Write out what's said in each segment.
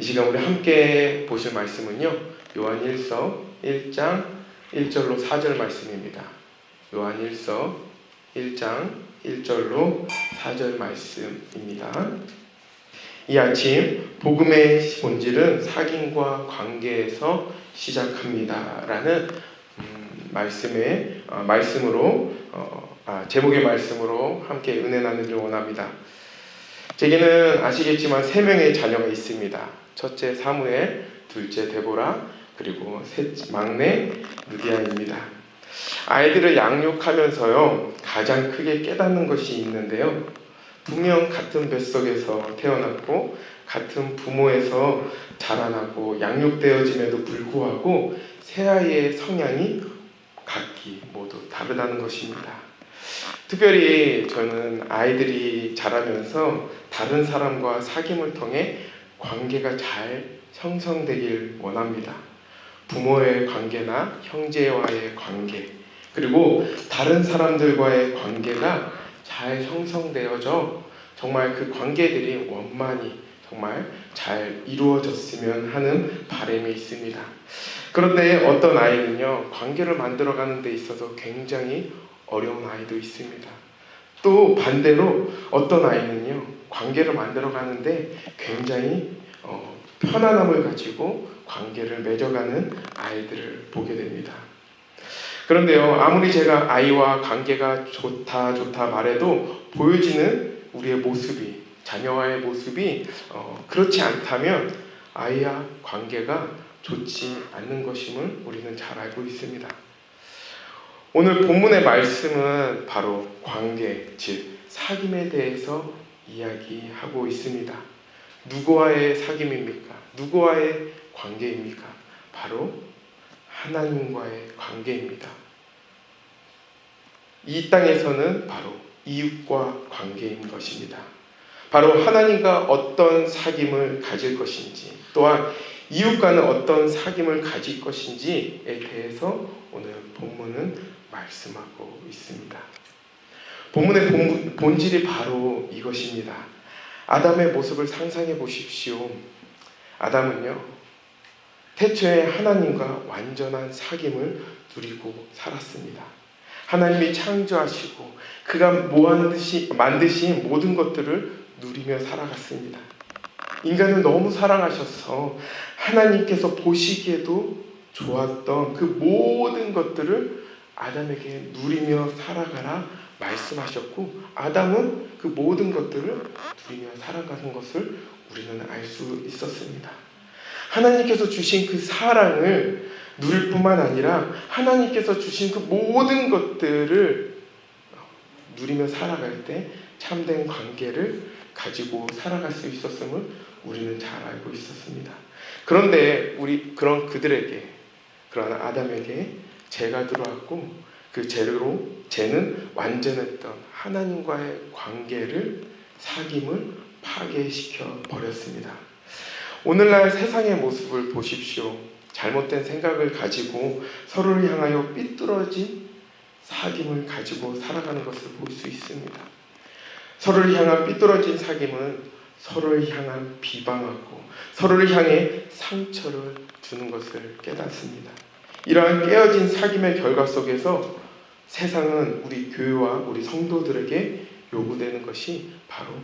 이 시간 우리 함께 보실 말씀은요. 요한 1서 1장 1절로 4절 말씀입니다. 요한 1서 1장 1절로 4절 말씀입니다. 이 아침 복음의 본질은 사귐과 관계에서 시작합니다라는 음, 말씀의 어, 말씀으로 어, 아, 제목의 말씀으로 함께 은혜 나누기를 원합니다. 제게는 아시겠지만 세 명의 자녀가 있습니다. 첫째 사무엘, 둘째 데보라, 그리고 셋 막내 누디아입니다. 아이들을 양육하면서요 가장 크게 깨닫는 것이 있는데요. 분명 같은 뱃속에서 태어났고 같은 부모에서 자라나고 양육되어짐에도 불구하고 새 아이의 성향이 각기 모두 다르다는 것입니다. 특별히 저는 아이들이 자라면서 다른 사람과 사귐을 통해 관계가 잘 형성되길 원합니다. 부모의 관계나 형제와의 관계, 그리고 다른 사람들과의 관계가 잘 형성되어져 정말 그 관계들이 원만히 정말 잘 이루어졌으면 하는 바람이 있습니다. 그런데 어떤 아이는요, 관계를 만들어가는 데 있어서 굉장히 어려운 아이도 있습니다. 또 반대로 어떤 아이는요, 관계를 만들어 가는데 굉장히 어, 편안함을 가지고 관계를 맺어가는 아이들을 보게 됩니다. 그런데요, 아무리 제가 아이와 관계가 좋다, 좋다 말해도 보여지는 우리의 모습이, 자녀와의 모습이 어, 그렇지 않다면 아이와 관계가 좋지 않는 것임을 우리는 잘 알고 있습니다. 오늘 본문의 말씀은 바로 관계, 즉, 사귐에 대해서 이야기하고 있습니다. 누구와의 사귐입니까? 누구와의 관계입니까? 바로 하나님과의 관계입니다. 이 땅에서는 바로 이웃과 관계인 것입니다. 바로 하나님과 어떤 사귐을 가질 것인지, 또한 이웃과는 어떤 사귐을 가질 것인지에 대해서 오늘 본문은 말씀하고 있습니다. 본문의 본질이 바로 이것입니다. 아담의 모습을 상상해 보십시오. 아담은요, 태초에 하나님과 완전한 사귐을 누리고 살았습니다. 하나님이 창조하시고 그가 모한듯이 만드신 모든 것들을 누리며 살아갔습니다. 인간을 너무 사랑하셔서 하나님께서 보시기에도 좋았던 그 모든 것들을 아담에게 누리며 살아가라 말씀하셨고 아담은 그 모든 것들을 누리며 살아가는 것을 우리는 알 수 있었습니다. 하나님께서 주신 그 사랑을 누릴 뿐만 아니라 하나님께서 주신 그 모든 것들을 누리며 살아갈 때 참된 관계를 가지고 살아갈 수 있었음을 우리는 잘 알고 있었습니다. 그런데 우리 그런 그들에게 그런 아담에게 죄가 들어왔고 그 죄로 죄는 완전했던 하나님과의 관계를 사귐을 파괴시켜 버렸습니다. 오늘날 세상의 모습을 보십시오. 잘못된 생각을 가지고 서로를 향하여 삐뚤어진 사귐을 가지고 살아가는 것을 볼 수 있습니다. 서로를 향한 삐뚤어진 사귐은 서로를 향한 비방하고 서로를 향해 상처를 주는 것을 깨닫습니다. 이러한 깨어진 사귐의 결과 속에서 세상은 우리 교회와 우리 성도들에게 요구되는 것이 바로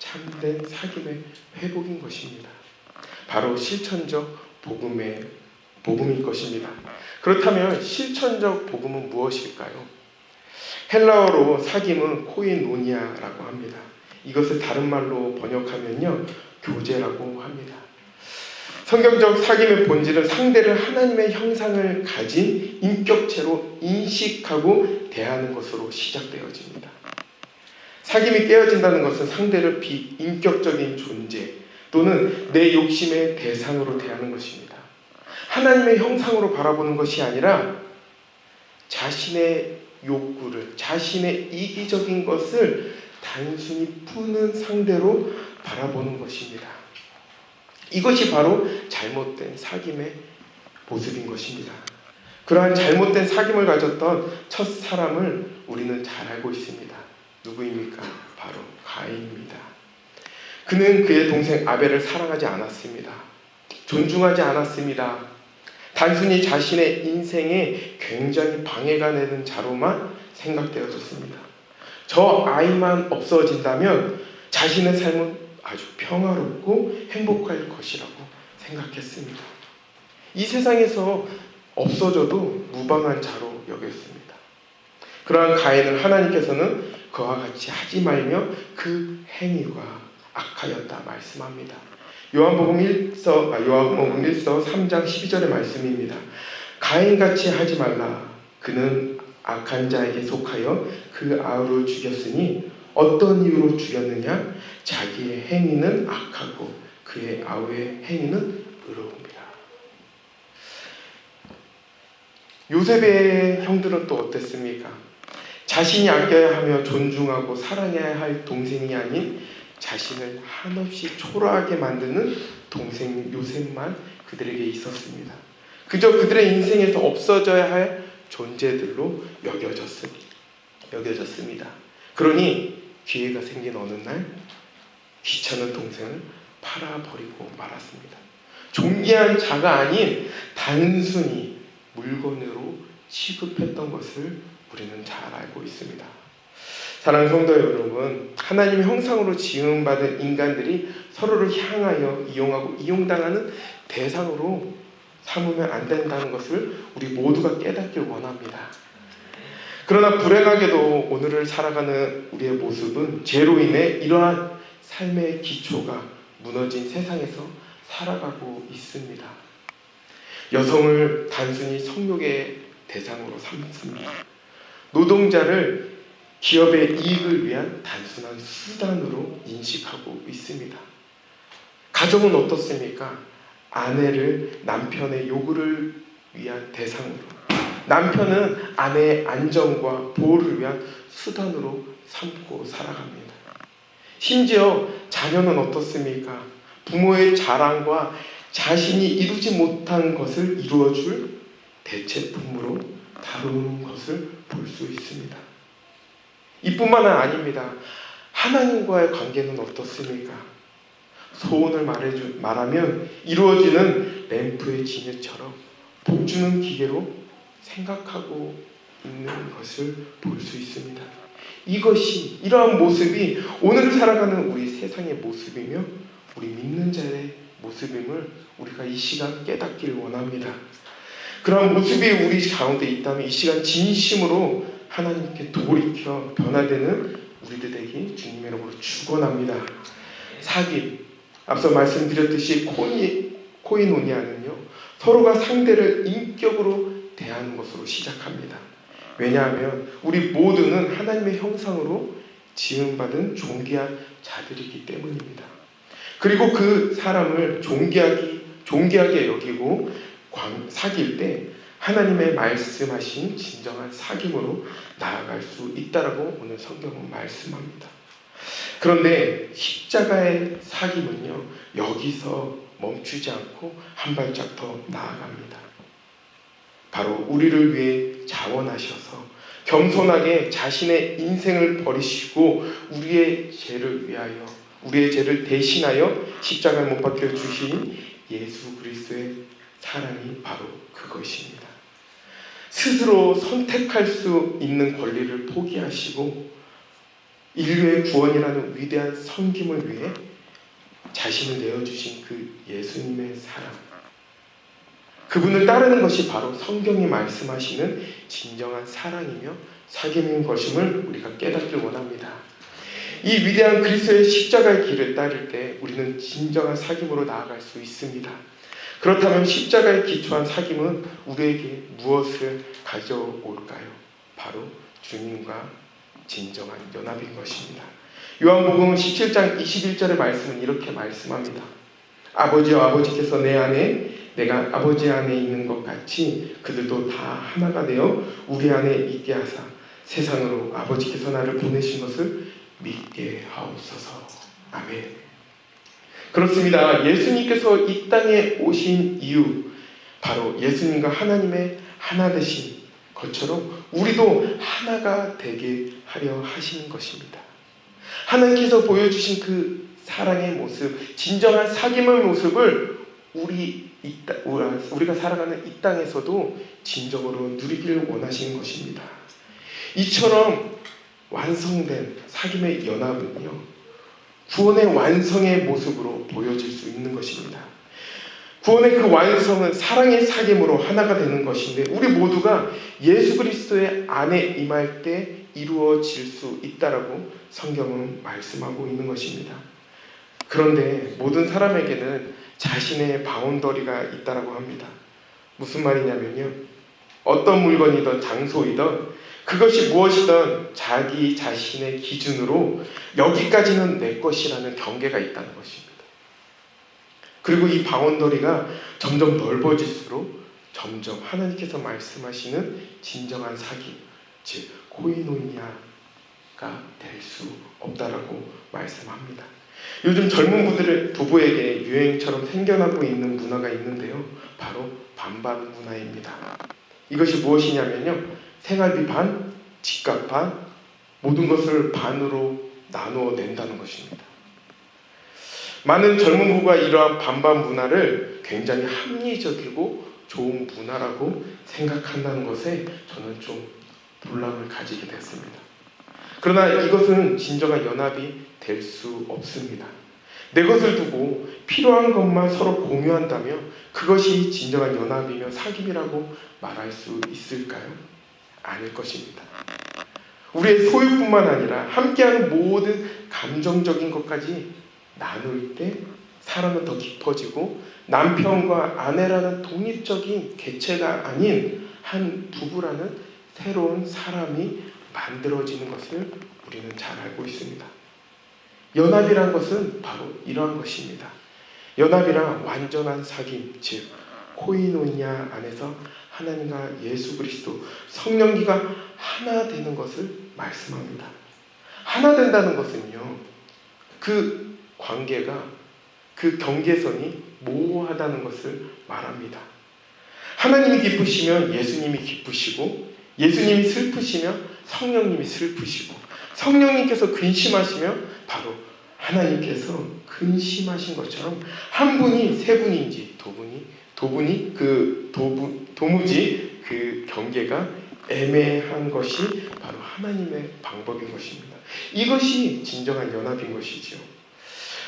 참된 사귐의 회복인 것입니다. 바로 실천적 복음의 복음일 것입니다. 그렇다면 실천적 복음은 무엇일까요? 헬라어로 사귐은 코인노니아라고 합니다. 이것을 다른 말로 번역하면요 교제라고 합니다. 성경적 사귐의 본질은 상대를 하나님의 형상을 가진 인격체로 인식하고 대하는 것으로 시작되어집니다. 사귐이 깨어진다는 것은 상대를 비인격적인 존재 또는 내 욕심의 대상으로 대하는 것입니다. 하나님의 형상으로 바라보는 것이 아니라 자신의 욕구를, 자신의 이기적인 것을 단순히 푸는 상대로 바라보는 것입니다. 이것이 바로 잘못된 사귐의 모습인 것입니다. 그러한 잘못된 사귐을 가졌던 첫 사람을 우리는 잘 알고 있습니다. 누구입니까? 바로 가인입니다. 그는 그의 동생 아벨을 사랑하지 않았습니다. 존중하지 않았습니다. 단순히 자신의 인생에 굉장히 방해가 되는 자로만 생각되어졌습니다. 저 아이만 없어진다면 자신의 삶은 아주 평화롭고 행복할 것이라고 생각했습니다. 이 세상에서 없어져도 무방한 자로 여겼습니다. 그러한 가인을 하나님께서는 그와 같이 하지 말며 그 행위가 악하였다 말씀합니다. 요한복음 1서 아, 요한복음 1서 3장 12절의 말씀입니다. 가인같이 하지 말라. 그는 악한 자에게 속하여 그 아우를 죽였으니 어떤 이유로 죽였느냐? 자기의 행위는 악하고 그의 아우의 행위는 의로움이라. 요셉의 형들은 또 어땠습니까? 자신이 아껴야 하며 존중하고 사랑해야 할 동생이 아닌 자신을 한없이 초라하게 만드는 동생 요셉만 그들에게 있었습니다. 그저 그들의 인생에서 없어져야 할 존재들로 여겨졌습니다. 여겨졌습니다. 그러니 기회가 생긴 어느 날 귀찮은 동생을 팔아버리고 말았습니다. 존귀한 자가 아닌 단순히 물건으로 취급했던 것을 우리는 잘 알고 있습니다. 사랑하는 성도 여러분, 하나님의 형상으로 지음받은 인간들이 서로를 향하여 이용하고 이용당하는 대상으로 삼으면 안 된다는 것을 우리 모두가 깨닫길 원합니다. 그러나 불행하게도 오늘을 살아가는 우리의 모습은 죄로 인해 이러한 삶의 기초가 무너진 세상에서 살아가고 있습니다. 여성을 단순히 성욕의 대상으로 삼습니다. 노동자를 기업의 이익을 위한 단순한 수단으로 인식하고 있습니다. 가정은 어떻습니까? 아내를 남편의 요구를 위한 대상으로, 남편은 아내의 안정과 보호를 위한 수단으로 삼고 살아갑니다. 심지어 자녀는 어떻습니까? 부모의 자랑과 자신이 이루지 못한 것을 이루어줄 대체품으로 다루는 것을 볼 수 있습니다. 이뿐만 아닙니다. 하나님과의 관계는 어떻습니까? 소원을 말해주, 말하면 이루어지는 램프의 진유처럼 복주는 기계로 생각하고 있는 것을 볼 수 있습니다. 이것이 이러한 모습이 오늘 살아가는 우리 세상의 모습이며 우리 믿는 자의 모습임을 우리가 이 시간 깨닫길 원합니다. 그런 모습이 우리 가운데 있다면 이 시간 진심으로 하나님께 돌이켜 변화되는 우리들에게 주님의 이름으로 축원합니다. 사기 앞서 말씀드렸듯이 코이 코이노니아는요 서로가 상대를 인격으로 대하는 것으로 시작합니다. 왜냐하면 우리 모두는 하나님의 형상으로 지음받은 존귀한 자들이기 때문입니다. 그리고 그 사람을 존귀하기 존귀하게 여기고 사귈 때 하나님의 말씀하신 진정한 사귐으로 나아갈 수 있다라고 오늘 성경은 말씀합니다. 그런데 십자가의 사귐은요 여기서 멈추지 않고 한 발짝 더 나아갑니다. 바로 우리를 위해 자원하셔서 겸손하게 자신의 인생을 버리시고 우리의 죄를 위하여 우리의 죄를 대신하여 십자가에 못 박혀 주신 예수 그리스도의 사랑이 바로 그것입니다. 스스로 선택할 수 있는 권리를 포기하시고 인류의 구원이라는 위대한 섬김을 위해 자신을 내어주신 그 예수님의 사랑. 그분을 따르는 것이 바로 성경이 말씀하시는 진정한 사랑이며 사귐인 것임을 우리가 깨닫길 원합니다. 이 위대한 그리스도의 십자가의 길을 따를 때 우리는 진정한 사귐으로 나아갈 수 있습니다. 그렇다면 십자가에 기초한 사귐은 우리에게 무엇을 가져올까요? 바로 주님과 진정한 연합인 것입니다. 요한복음 17장 21절의 말씀은 이렇게 말씀합니다. 아버지와 아버지께서 내 안에 내가 아버지 안에 있는 것 같이 그들도 다 하나가 되어 우리 안에 있게 하사 세상으로 아버지께서 나를 보내신 것을 믿게 하옵소서. 아멘. 그렇습니다. 예수님께서 이 땅에 오신 이유 바로 예수님과 하나님의 하나 되신 것처럼 우리도 하나가 되게 하려 하시는 것입니다. 하나님께서 보여주신 그 사랑의 모습, 진정한 사귐의 모습을 우리 이 땅- 우리가 살아가는 이 땅에서도 진정으로 누리기를 원하시는 것입니다. 이처럼 완성된 사귐의 연합은요, 구원의 완성의 모습으로 보여질 수 있는 것입니다. 구원의 그 완성은 사랑의 사귐으로 하나가 되는 것인데, 우리 모두가 예수 그리스도의 안에 임할 때 이루어질 수 있다라고 성경은 말씀하고 있는 것입니다. 그런데 모든 사람에게는 자신의 바운더리가 있다라고 합니다. 무슨 말이냐면요. 어떤 물건이든 장소이든 그것이 무엇이든 자기 자신의 기준으로 여기까지는 내 것이라는 경계가 있다는 것입니다. 그리고 이 바운더리가 점점 넓어질수록 점점 하나님께서 말씀하시는 진정한 사귐, 즉 코이노니아가 될 수 없다라고 말씀합니다. 요즘 젊은 분들의 부부에게 유행처럼 생겨나고 있는 문화가 있는데요. 바로 반반 문화입니다. 이것이 무엇이냐면요. 생활비 반, 집값 반, 모든 것을 반으로 나누어 낸다는 것입니다. 많은 젊은 부부가 이러한 반반 문화를 굉장히 합리적이고 좋은 문화라고 생각한다는 것에 저는 좀 놀람을 가지게 됐습니다. 그러나 이것은 진정한 연합이 될 수 없습니다. 내 것을 두고 필요한 것만 서로 공유한다면 그것이 진정한 연합이며 사귐이라고 말할 수 있을까요? 아닐 것입니다. 우리의 소유뿐만 아니라 함께하는 모든 감정적인 것까지 나눌 때 사람은 더 깊어지고 남편과 아내라는 독립적인 개체가 아닌 한 부부라는 새로운 사람이 만들어지는 것을 우리는 잘 알고 있습니다. 연합이란 것은 바로 이러한 것입니다. 연합이란 완전한 사귐, 즉 코이노니아 안에서 하나님과 예수 그리스도 성령기가 하나 되는 것을 말씀합니다. 하나 된다는 것은요. 그 관계가 그 경계선이 모호하다는 것을 말합니다. 하나님이 기쁘시면 예수님이 기쁘시고 예수님이 슬프시면 성령님이 슬프시고 성령님께서 근심하시면 바로 하나님께서 근심하신 것처럼 한 분이 세 분인지 두 분이 두 분이 그 도부, 도무지 그 경계가 애매한 것이 바로 하나님의 방법인 것입니다. 이것이 진정한 연합인 것이죠.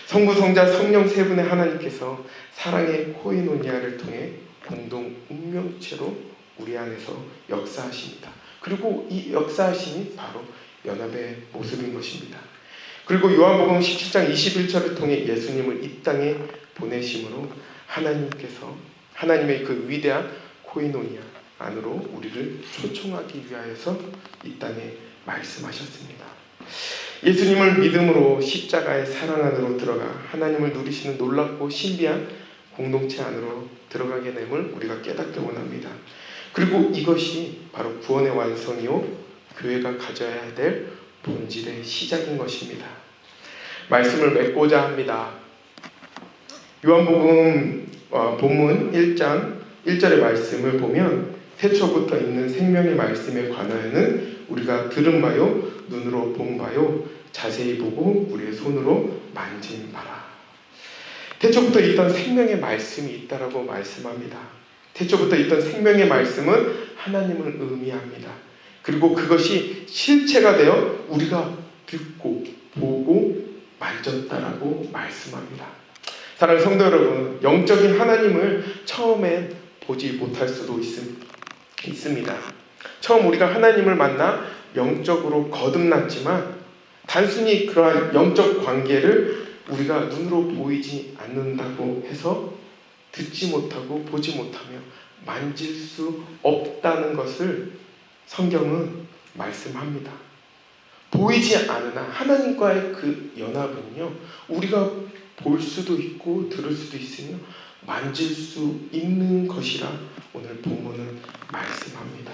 성부, 성자, 성령 세 분의 하나님께서 사랑의 코이노니아를 통해 공동 운명체로 우리 안에서 역사하십니다. 그리고 이 역사하심이 바로 연합의 모습인 것입니다. 그리고 요한복음 17장 21절을 통해 예수님을 이 땅에 보내심으로 하나님께서 하나님의 그 위대한 코이노니아 안으로 우리를 초청하기 위하여서 이 땅에 말씀하셨습니다. 예수님을 믿음으로 십자가의 사랑 안으로 들어가 하나님을 누리시는 놀랍고 신비한 공동체 안으로 들어가게 됨을 우리가 깨닫기 원합니다. 그리고 이것이 바로 구원의 완성이요 교회가 가져야 될 본질의 시작인 것입니다. 말씀을 맺고자 합니다. 요한복음 어, 본문 1장 1절의 말씀을 보면 태초부터 있는 생명의 말씀에 관하여는 우리가 들은 바요 눈으로 본 바요 자세히 보고 우리의 손으로 만진 바라. 태초부터 있던 생명의 말씀이 있다라고 말씀합니다. 태초부터 있던 생명의 말씀은 하나님을 의미합니다. 그리고 그것이 실체가 되어 우리가 듣고 보고 만졌다라고 말씀합니다. 사랑하는 성도 여러분, 영적인 하나님을 처음엔 보지 못할 수도 있습니다. 처음 우리가 하나님을 만나 영적으로 거듭났지만 단순히 그러한 영적 관계를 우리가 눈으로 보이지 않는다고 해서 듣지 못하고 보지 못하며 만질 수 없다는 것을 성경은 말씀합니다. 보이지 않으나 하나님과의 그 연합은요, 우리가 볼 수도 있고 들을 수도 있으며 만질 수 있는 것이라 오늘 본문은 말씀합니다.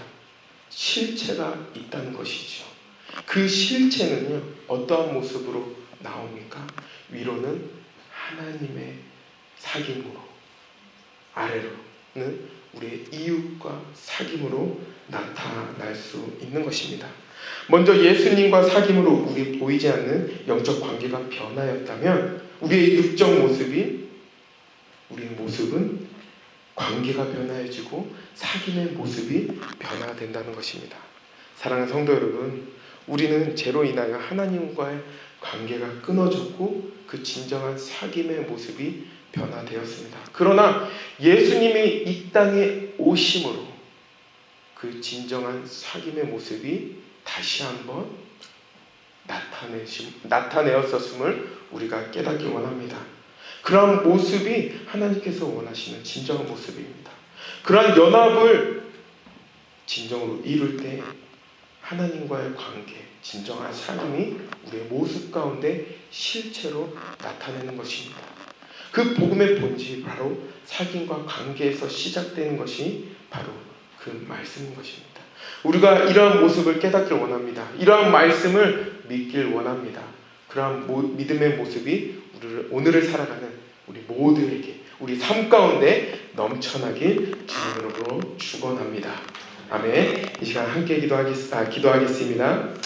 실체가 있다는 것이죠. 그 실체는요, 어떠한 모습으로 나옵니까? 위로는 하나님의 사귐으로, 아래로는 우리의 이웃과 사귐으로 나타날 수 있는 것입니다. 먼저 예수님과 사귐으로 우리 보이지 않는 영적 관계가 변하였다면 우리의 육적 모습이 우리의 모습은 관계가 변화해지고 사귐의 모습이 변화된다는 것입니다. 사랑하는 성도 여러분, 우리는 죄로 인하여 하나님과의 관계가 끊어졌고 그 진정한 사귐의 모습이 변화되었습니다. 그러나 예수님이 이 땅에 오심으로 그 진정한 사귐의 모습이 다시 한번 나타내심, 나타내었었음을 우리가 깨닫기 원합니다. 그러한 모습이 하나님께서 원하시는 진정한 모습입니다. 그러한 연합을 진정으로 이룰 때 하나님과의 관계, 진정한 사귐이 우리의 모습 가운데 실체로 나타내는 것입니다. 그 복음의 본질이 바로 사귐과 관계에서 시작되는 것이 바로 그 말씀인 것입니다. 우리가 이러한 모습을 깨닫길 원합니다. 이러한 말씀을 믿길 원합니다. 그러한 모, 믿음의 모습이 우리를 오늘을 살아가는 우리 모두에게 우리 삶 가운데 넘쳐나길 주님으로 축원합니다. 아멘. 이 시간 함께 기도하겠, 아, 기도하겠습니다.